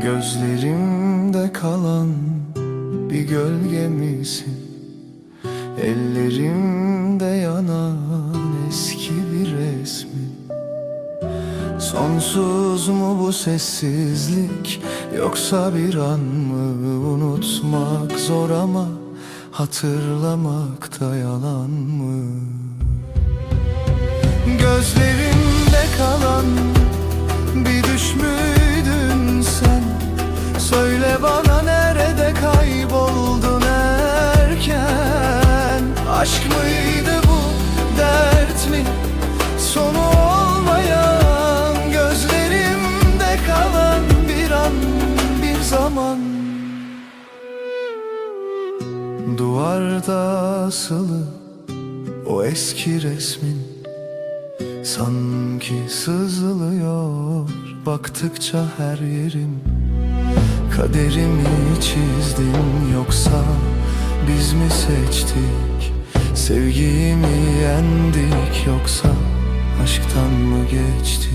Gözlerimde kalan bir gölge misin? Ellerimde yanan eski bir resmin Sonsuz mu bu sessizlik Yoksa bir an mı unutmak zor ama Hatırlamak da yalan mı? Gözlerimde Aşk mıydı bu dert mi? Sonu olmayan gözlerimde kalan bir an bir zaman. Duvarda asılı o eski resmin Sanki sızılıyor. Baktıkça her yerim Kaderimi çizdin yoksa biz mi seçtik yoksa aşktan mı geçtik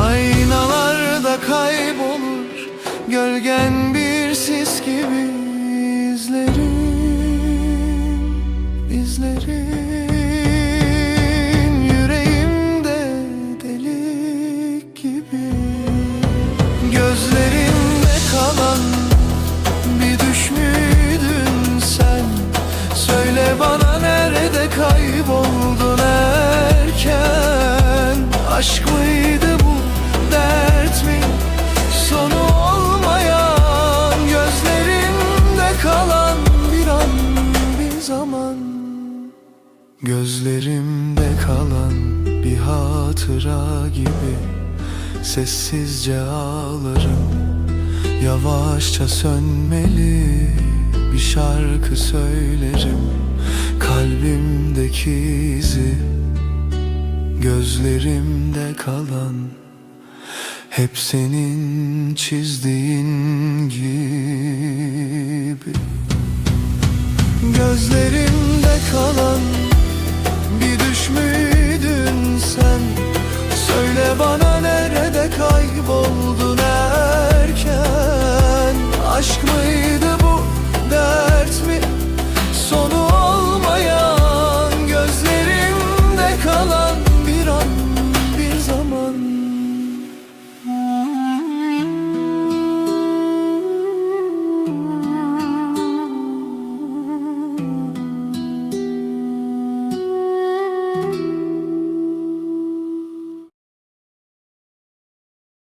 Aynalarda kaybolur Gölgen bir sis gibi izlerin izlerin. Yüreğimde delik gibi. Gözlerimde Aşk mıydı bu dert mi? Sonu olmayan gözlerimde kalan bir an bir zaman. Gözlerimde kalan bir hatıra gibi Sessizce ağlarım. Yavaşça sönmeli bir şarkı söylerim. Kalbimdeki izi Gözlerimde kalan Hep senin çizdiğin gibi. Gözlerimde kalan Amen.